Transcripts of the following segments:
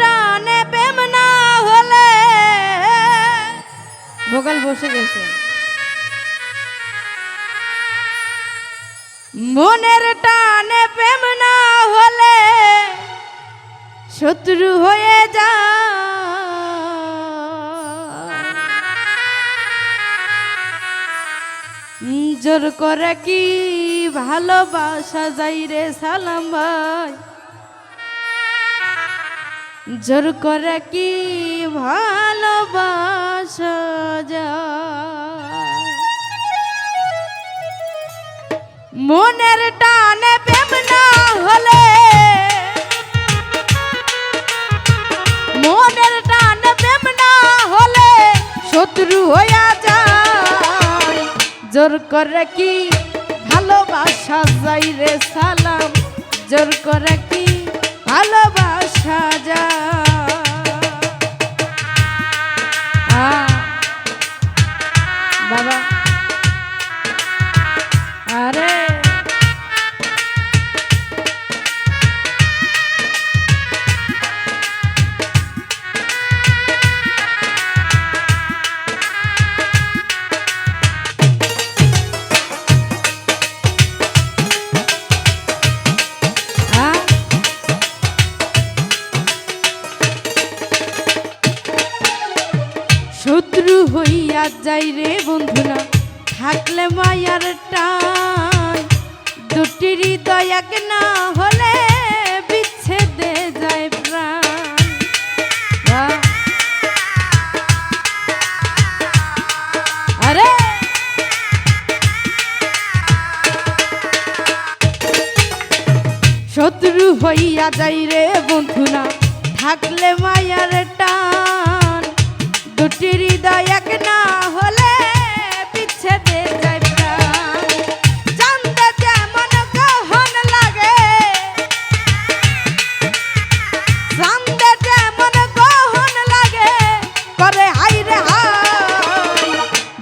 টানে প্রেম না হলে। ভোকাল বসে গেছে। মনের টানে প্রেম না হলে শত্রু হয়ে যা। জোর করে কি ভালোবাসা যাই রে সালাম ভাই? জোর করে কি ভালোবাসা মনের টানে প্রেম না হলে, মনের টানে প্রেম না হলে শত্রু হইয়া যায়। জোর করে কি ভালোবাসা যাই রে সালাম? জোর করে কি ভালোবাসা আ, বাবা। যাই রে বন্ধুরা, থাকলে মায়ার টান। দুটি হৃদয় এক না হলে প্রাণ। শত্রু হইয়া যাই রে বন্ধুরা, থাকলে মায়ার টান। দুটি হৃদয় এক না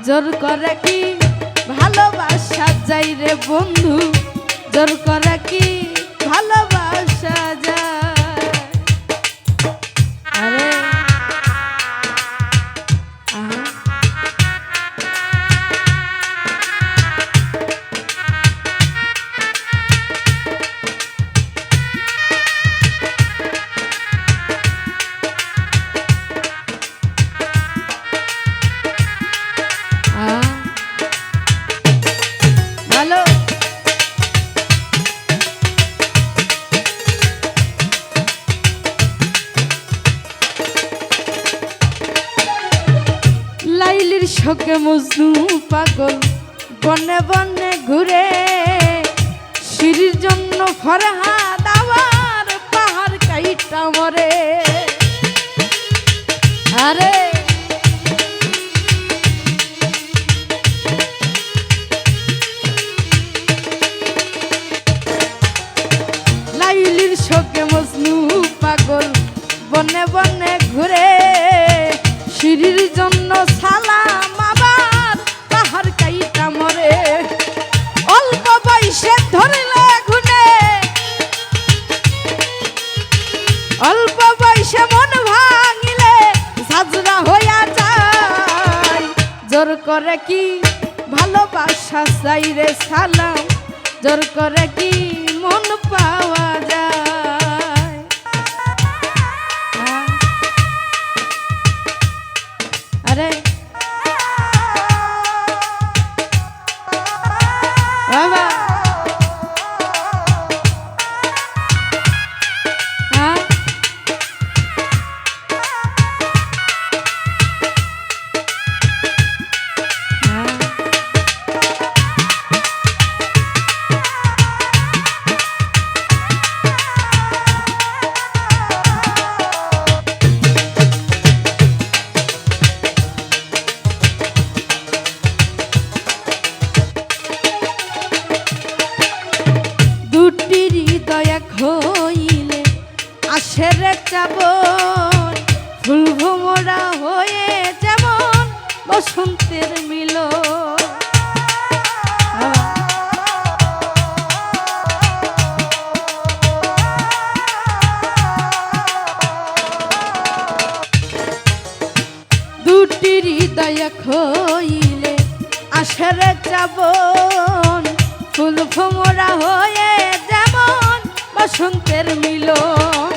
জোর করে কি ভালোবাসা যাই রে বন্ধু? জোর করে কি ভালোবাসা শোকে মজনু পাগল বনে বনে ঘুরে। সিঁড়ির জন্য ফরহাদ আবার পাহাড় কাইটা মরে। আরে করে কি? ভালোবাসা চাই রে সালাম। জোর করে কি মন পাওয়া যায়? পাশের চাবন, ফুল ভুমরা হয়ে যেমন বসন্তের মিলন। দুটি হৃদয় খইলে আশার চাবন, ফুল ভোমরা হয়ে যেমন বসন্তের মিলন।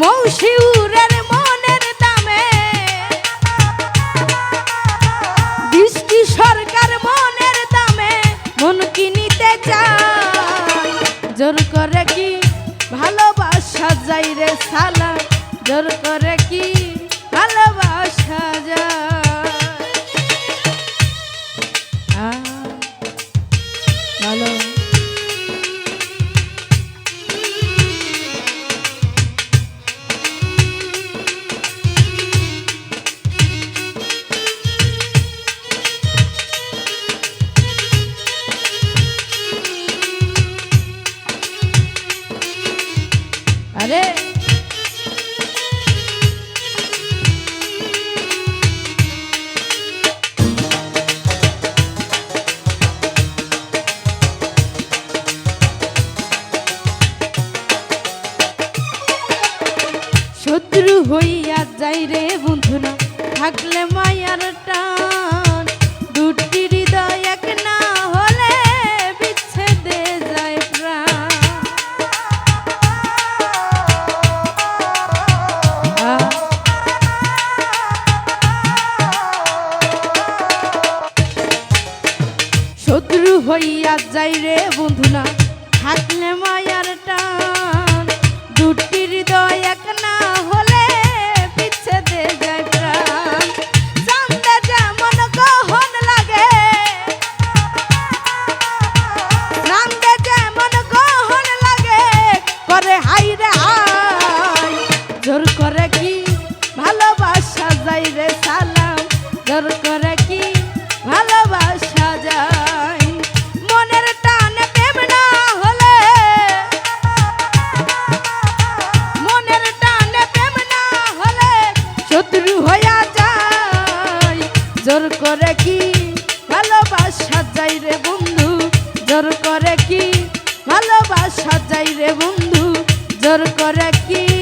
মৌসিউরের মনের দামে। দৃষ্টি সরকার মনের দামে, মন কিনিতে চায়। জোর করে কি ভালোবাসা যাই রে সালা? জোর করে কি ভালোবাসা যায়? ভালো আরে শত্রু হইয়া যাই রে বন্ধু না থাকলে মায়ার টান। যাই না থাকলে মায়ার টান দুটি বন্ধু জোর করা কি